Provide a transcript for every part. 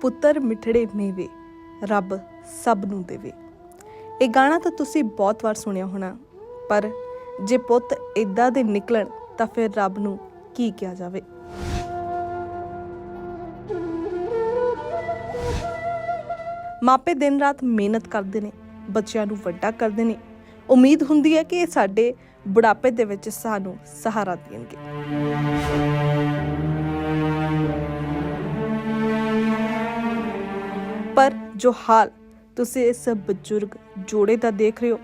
ਪੁੱਤਰ ਮਿਠੜੇ ਮੇਵੇ, ਰੱਬ ਸਭ ਨੂੰ ਦੇਵੇ। ਇਹ ਗਾਣਾ ਤਾਂ ਤੁਸੀਂ ਬਹੁਤ ਵਾਰ ਸੁਣਿਆ ਹੋਣਾ, ਪਰ ਜੇ ਪੁੱਤ ਇਦਾਂ ਦੇ ਨਿਕਲਣ ਤਾਂ ਫਿਰ ਰੱਬ ਨੂੰ ਕੀ ਕਿਹਾ ਜਾਵੇ? ਮਾਪੇ ਦਿਨ ਰਾਤ ਮਿਹਨਤ ਕਰਦੇ ਨੇ, ਬੱਚਿਆਂ ਨੂੰ ਵੱਡਾ ਕਰਦੇ ਨੇ। ਉਮੀਦ ਹੁੰਦੀ ਹੈ ਕਿ ਇਹ ਸਾਡੇ ਬੁਢਾਪੇ ਦੇ ਵਿੱਚ ਸਾਨੂੰ ਸਹਾਰਾ ਦੇਣਗੇ। ਪਰ ਜੋ ਹਾਲ ਤੁਸੀਂ ਇਸ ਬਜ਼ੁਰਗ ਜੋੜੇ ਦਾ ਦੇਖ ਰਹੇ ਹੋ,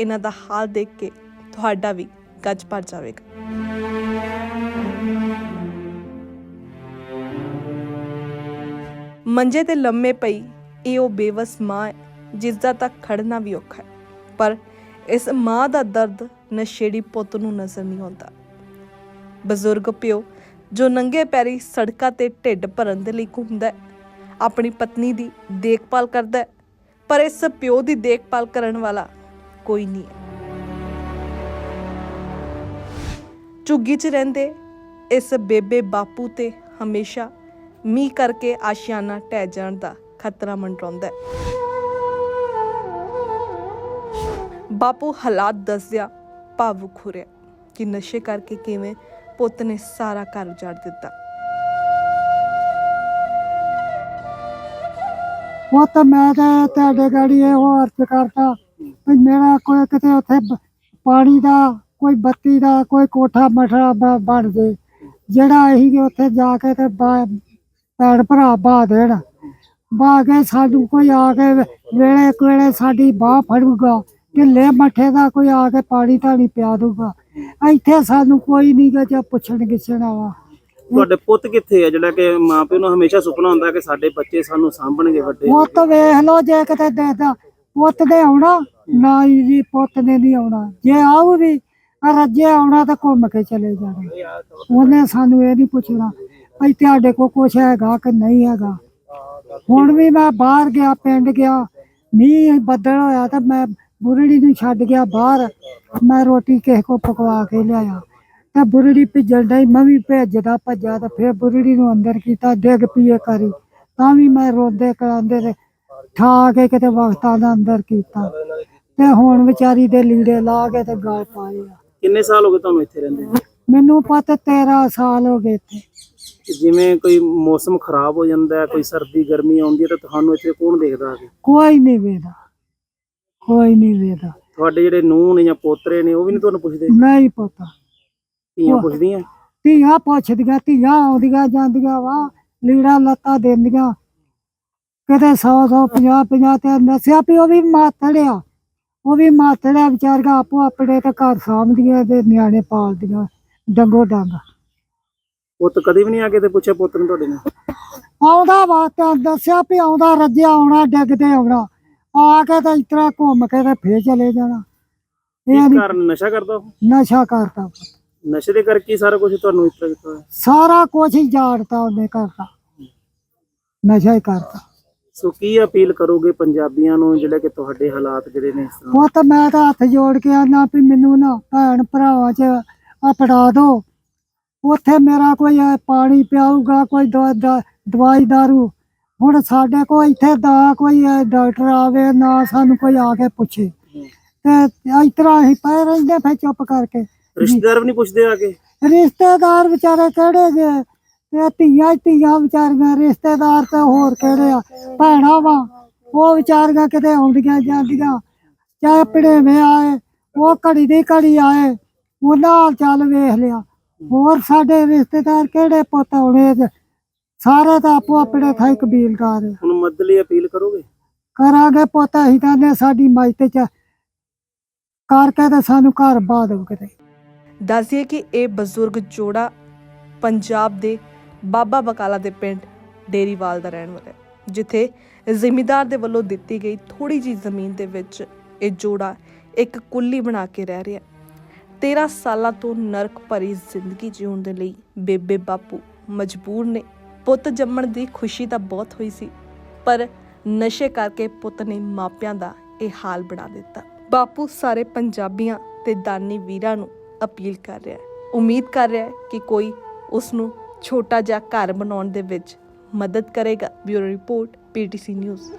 ਇਹਨਾਂ ਦਾ ਹਾਲ ਦੇਖ ਕੇ ਤੁਹਾਡਾ ਵੀ ਗੱਜ ਭਰ ਜਾਵੇਗਾ। ਮੰਜੇ ਤੇ ਲੰਮੇ ਪਈ ਇਹ ਉਹ ਬੇਵਸ ਮਾਂ ਹੈ ਜਿਸ ਦਾ ਤਾਂ ਖੜਨਾ ਵੀ ਔਖਾ ਹੈ, ਪਰ ਇਸ ਮਾਂ ਦਾ ਦਰਦ ਨਸ਼ੇੜੀ ਪੁੱਤ ਨੂੰ ਨਜ਼ਰ ਨਹੀਂ ਆਉਂਦਾ। ਬਜ਼ੁਰਗ ਪਿਓ, ਜੋ ਨੰਗੇ ਪੈਰੀ ਸੜਕਾਂ ਤੇ ਢਿੱਡ ਭਰਨ ਦੇ ਲਈ ਘੁੰਮਦਾ ਹੈ ਆਪਣੀ ਪਤਨੀ ਦੀ ਦੇਖਭਾਲ ਕਰਦਾ ਹੈ, ਪਰ ਇਸ ਪਿਓ ਦੀ ਦੇਖਭਾਲ ਕਰਨ ਵਾਲਾ ਕੋਈ ਨਹੀਂ ਹੈ। ਝੁੱਗੀ 'ਚ ਰਹਿੰਦੇ ਇਸ ਬੇਬੇ ਬਾਪੂ ਤੇ ਹਮੇਸ਼ਾ ਮੀਂਹ ਕਰਕੇ ਆਸ਼ਿਆਨਾ ਟਹਿ ਜਾਣ ਦਾ ਖਤਰਾ ਮੰਡਰਾਉਂਦਾ ਹੈ। ਬਾਪੂ ਹਾਲਾਤ ਦੱਸਦਿਆਂ ਭਾਵੁਕ ਹੋ ਰਿਹਾ ਕਿ ਨਸ਼ੇ ਕਰਕੇ ਕਿਵੇਂ ਪੁੱਤ ਨੇ ਸਾਰਾ ਘਰ ਉਜਾੜ ਦਿੱਤਾ। ਉਹ ਤਾਂ ਮੈਂ ਤਾਂ ਤੁਹਾਡੇ ਗਾੜੀ ਇਹੋ ਅਰਜ਼ ਕਰਦਾ ਵੀ ਮੇਰਾ ਕੋਈ ਕਿਤੇ ਉੱਥੇ ਬ- ਪਾਣੀ ਦਾ, ਕੋਈ ਬੱਤੀ ਦਾ, ਕੋਈ ਕੋਠਾ ਮਠਾ ਬ- ਬਣ ਜੇ। ਜਿਹੜਾ ਅਸੀਂ ਉੱਥੇ ਜਾ ਕੇ ਤੇ ਬਾ- ਭੈਣ ਭਰਾ ਬਾ ਦੇਣ, ਬਾ ਕੇ ਸਾਨੂੰ ਕੋਈ ਆ ਕੇ ਵੇ- ਵੇਲੇ ਕੋਲੇ ਸਾਡੀ ਬਾਹ ਫੜੂਗਾ ਢਿੱਲੇ ਮੱਠੇ ਦਾ ਕੋਈ ਆ ਕੇ ਪਾਣੀ ਧਾਣੀ ਪਿਆ ਦੂਗਾ ਇੱਥੇ ਸਾਨੂੰ ਕੋਈ ਨਹੀਂ ਗਾ ਜਾਂ ਪੁੱਛਣ ਗਿੱਛਣ ਆਵਾ ਤੁਹਾਡੇ ਪੁੱਤ ਕਿੱਥੇ ਆ? ਜਿਹੜਾ ਕਿ ਮਾਪਿਓ ਨੂੰ ਹਮੇਸ਼ਾ ਸੁਪਨਾ ਹੁੰਦਾ ਕਿ ਸਾਡੇ ਬੱਚੇ ਸਾਨੂੰ ਸਾਂਭਣਗੇ ਵੱਡੇ ਪੁੱਤ ਵੇਖ ਲੋ ਜੇ ਕਿਤੇ ਦੇਖਦਾ ਪੁੱਤ ਨੇ ਆਉਣਾ, ਨਾ ਜੀ ਪੁੱਤ ਨੇ ਨਹੀਂ ਆਉਣਾ। ਜੇ ਆਊ ਵੀ ਰੱਜੇ ਆਉਣਾ ਤਾਂ ਘੁੰਮ ਕੇ ਚਲੇ ਜਾਣਾ। ਉਹਨੇ ਸਾਨੂੰ ਇਹ ਨਹੀਂ ਪੁੱਛਣਾ ਭਈ ਤੁਹਾਡੇ ਕੋਲ ਕੁਛ ਹੈਗਾ ਕਿ ਨਹੀਂ ਹੈਗਾ। ਹੁਣ ਵੀ ਮੈਂ ਬਾਹਰ ਗਿਆ, ਪਿੰਡ ਗਿਆ, ਮੀਂਹ ਬੱਦਲ ਹੋਇਆ ਤਾਂ ਮੈਂ ਬੁਰੜੀ ਨੂੰ ਛੱਡ ਗਿਆ ਬਾਹਰ। ਮੈਂ ਰੋਟੀ ਕਿਸੇ ਕੋ ਪਕਵਾ ਕੇ ਲਿਆਇਆ। ਤਾਂ ਬੁਰੜੀ ਭਿੱਜਣ ਡਈ ਮੈਂ ਵੀ ਭੇਜਦਾ ਭੱਜਾ ਤਾਂ ਫਿਰ ਬੁਰੜੀ ਨੂੰ ਅੰਦਰ ਕੀਤਾ ਡਿੱਗ ਪੀਏ ਕਰੀ ਤਾਂ ਵੀ ਮੈਂ ਰੋਂਦੇ ਕਰਾਂਦੇ ਤੇ ਠਾ ਕੇ ਕਿਤੇ ਵਕਤਾਂ ਦਾ ਅੰਦਰ ਕੀਤਾ। ਤੇ ਹੁਣ ਵਿਚਾਰੀ ਦੇ ਲੀੜੇ ਲਾ ਕੇ ਤੇ ਗਾਲ ਪਾਏ ਆ। ਕਿੰਨੇ ਸਾਲ ਹੋ ਗਏ ਤੁਹਾਨੂੰ ਇੱਥੇ ਰਹਿੰਦੇ ਨੂੰ? ਮੈਨੂੰ ਪਤਾ 13 ਸਾਲ ਹੋ ਗਏ ਇੱਥੇ। ਕਿ ਜਿਵੇਂ ਕੋਈ ਮੌਸਮ ਖਰਾਬ ਹੋ ਜਾਂਦਾ ਹੈ ਕੋਈ ਸਰਦੀ ਗਰਮੀ ਆਉਂਦੀ ਹੈ ਤਾਂ ਤੁਹਾਨੂੰ ਇੱਥੇ ਕੌਣ ਦੇਖਦਾ ਆ ਕੇ? ਕੋਈ ਨਹੀਂ ਵੇਦਾ ਕੋਈ ਨਹੀਂ ਵੇਦਾ ਤੁਹਾਡੇ ਜਿਹੜੇ ਨੂੰਹ ਨੇ ਜਾਂ ਪੋਤਰੇ ਨੇ ਉਹ ਵੀ ਨਹੀਂ ਤੁਹਾਨੂੰ ਪੁੱਛਦੇ? ਨਹੀਂ ਪਤਾ। ਧੀਆਂ ਪੁੱਛਦੀਆਂ ਧੀਆਂ ਪੁੱਛਦੀਆਂ ਧੀਆਂ ਆਉਂਦੀਆਂ ਜਾਂਦੀਆਂ ਵਾ ਲੀੜਾ ਲੱਤਾ ਦਿੰਦੀਆਂ। ਕਿਤੇ 100 100 50 50 ਤੇ ਨਸਿਆ ਵੀ ਉਹ ਵੀ ਮਾਤੜਿਆ। ਉਹ ਵੀ ਮਾਤੜਿਆ ਵਿਚਾਰੀਆਂ ਆਪੋ ਆਪਣੇ ਤੇ ਘਰ ਸਾਂਭਦੀਆਂ ਤੇ ਨਿਆਣੇ ਪਾਲਦੀਆਂ ਡੰਗੋ ਡੰਗ। ਪੁੱਤ ਕਦੇ ਵੀ ਨਹੀਂ ਆ ਕੇ ਤੇ ਪੁੱਛਿਆ ਪੁੱਤ ਨੂੰ ਤੁਹਾਡੇ ਨੇ ਆਉਂਦਾ ਵਾ ਤਾਂ ਦੱਸਿਆ ਵੀ ਆਉਂਦਾ ਰੱਜਿਆ ਆਉਣਾ ਡਿੱਗਦੇ ਆਉਣਾ। ਆ ਕੇ ਤਾਂ ਇਸ ਤਰ੍ਹਾਂ ਘੁੰਮ ਕੇ ਤੇ ਫੇਰ ਚਲੇ ਜਾਣਾ। ਇਹ ਕਾਰਨ ਨਸ਼ਾ ਕਰਦਾ ਨਸ਼ਾ ਕਰਦਾ। ਨਸ਼ੇ ਦੇ ਕਰਕੇ ਹੀ ਸਾਰਾ ਕੁਝ ਤੁਹਾਨੂੰ ਕੀਤਾ ਹੋਇਆ। ਸਾਰਾ ਕੁਝ ਹੀ ਜਾੜਤਾ ਉਹਨੇ ਕਰਤਾ ਨਸ਼ਾ ਹੀ ਕਰਤਾ ਸੋ ਕੀ ਅਪੀਲ ਕਰੋਗੇ ਪੰਜਾਬੀਆਂ ਨੂੰ ਜਿਹੜੇ ਕਿ ਤੁਹਾਡੇ ਹਾਲਾਤ ਜਿਹੜੇ ਨੇ ਇਸ ਤਰ੍ਹਾਂ? ਉਹ ਤਾਂ ਮੈਂ ਤਾਂ ਹੱਥ ਜੋੜ ਕੇ ਆਨਾ ਵੀ ਮੈਨੂੰ ਨਾ ਭੈਣ ਭਰਾਵਾਂ 'ਚ ਆਪੜਾ ਦੋ। ਉੱਥੇ ਮੇਰਾ ਕੋਈ ਇਹ ਪਾਣੀ ਪਿਆਊਗਾ ਕੋਈ ਦਵਾ- ਦਾ- ਦਵਾਈ ਦਾਰੂ। ਹੁਣ ਸਾਡੇ ਕੋਲ ਇੱਥੇ ਦਾ ਕੋਈ ਇਹ ਡਾਕਟਰ ਆਵੇ ਨਾ ਸਾਨੂੰ ਕੋਈ ਆ ਕੇ ਪੁੱਛੇ। ਤੇ ਇਸ ਤਰ੍ਹਾਂ ਅਸੀਂ ਪਏ ਰਹਿੰਦੇ ਫਿਰ ਚੁੱਪ ਕਰਕੇ। ਰਿਸ਼ਤੇਦਾਰ ਵੀ ਨਹੀਂ ਪੁੱਛਦੇ ਆ ਕੇ? ਰਿਸ਼ਤੇਦਾਰ ਵਿਚਾਰੇ ਕਿਹੜੇ ਜੇ? ਤੇ ਧੀਆਂ ਹੀ ਧੀਆਂ ਵਿਚਾਰੀਆਂ ਰਿਸ਼ਤੇਦਾਰ ਤੇ ਹੋਰ ਕਿਹੜੇ ਆ? ਭੈਣਾਂ ਵਾ ਉਹ ਵਿਚਾਰੀਆਂ ਕਿਤੇ ਆਉਂਦੀਆਂ ਜਾਂਦੀਆਂ ਚਾਹੇ ਪੜੇਵੇਂ ਆਏ ਉਹ ਘੜੀ ਦੀ ਘੜੀ ਆਏ ਉਹਨਾਂ ਚਾਲ ਵੇਖ ਲਿਆ। ਹੋਰ ਸਾਡੇ ਰਿਸ਼ਤੇਦਾਰ ਕਿਹੜੇ ਪੁੱਤ ਆਉਣੇ ਜੇ? ਸਾਰੇ ਤਾਂ ਆਪੋ ਆਪਣੇ ਥਾਈ ਕਬੀਲਦਾਰ ਆ। ਹੁਣ ਮਦਦ ਲਈ ਅਪੀਲ ਕਰੋਗੇ? ਕਰਾਂਗੇ ਪੁੱਤ ਅਸੀਂ ਤਾਂ ਨੇ ਸਾਡੀ ਮਜਤ ਚ ਕਰਕੇ ਤੇ ਸਾਨੂੰ ਘਰ ਬਾ ਦਿਓ ਕਿਤੇ। ਦੱਸਿਏ ਕਿ ਇਹ ਬਜ਼ੁਰਗ ਜੋੜਾ ਪੰਜਾਬ ਦੇ ਬਾਬਾ ਬਕਾਲਾ ਦੇ ਪਿੰਡ ਡੇਰੀਵਾਲ ਦਾ ਰਹਿਣ ਵਾਲਾ ਹੈ, ਜਿੱਥੇ ਜ਼ਿਮੀਦਾਰ ਦੇ ਵੱਲੋਂ ਦਿੱਤੀ ਗਈ ਥੋੜੀ ਜੀ ਜ਼ਮੀਨ ਦੇ ਵਿੱਚ ਇਹ ਜੋੜਾ ਇੱਕ ਕੁੱਲੀ ਬਣਾ ਕੇ ਰਹਿ ਰਿਹਾ 13 ਸਾਲਾਂ ਤੋਂ ਨਰਕ ਭਰੀ ਜ਼ਿੰਦਗੀ ਜਿਉਣ ਦੇ ਲਈ ਬੇਬੇ ਬਾਪੂ ਮਜਬੂਰ ਨੇ। ਪੁੱਤ ਜੰਮਣ ਦੀ ਖੁਸ਼ੀ ਤਾਂ ਬਹੁਤ ਹੋਈ ਸੀ, ਪਰ ਨਸ਼ੇ ਕਰਕੇ ਪੁੱਤ ਨੇ ਮਾਪਿਆਂ ਦਾ ਇਹ ਹਾਲ ਬਣਾ ਦਿੱਤਾ। ਬਾਪੂ ਸਾਰੇ ਪੰਜਾਬੀਆਂ ਤੇ ਦਾਨੀ ਵੀਰਾਂ ਨੂੰ ਅਪੀਲ ਕਰ ਰਿਹਾ ਹੈ, ਉਮੀਦ ਕਰ ਰਿਹਾ ਹੈ ਕਿ ਕੋਈ ਉਸ ਨੂੰ ਛੋਟਾ ਜਿਹਾ ਘਰ ਬਣਾਉਣ ਦੇ ਵਿੱਚ ਮਦਦ ਕਰੇਗਾ। Bureau report, PTC news.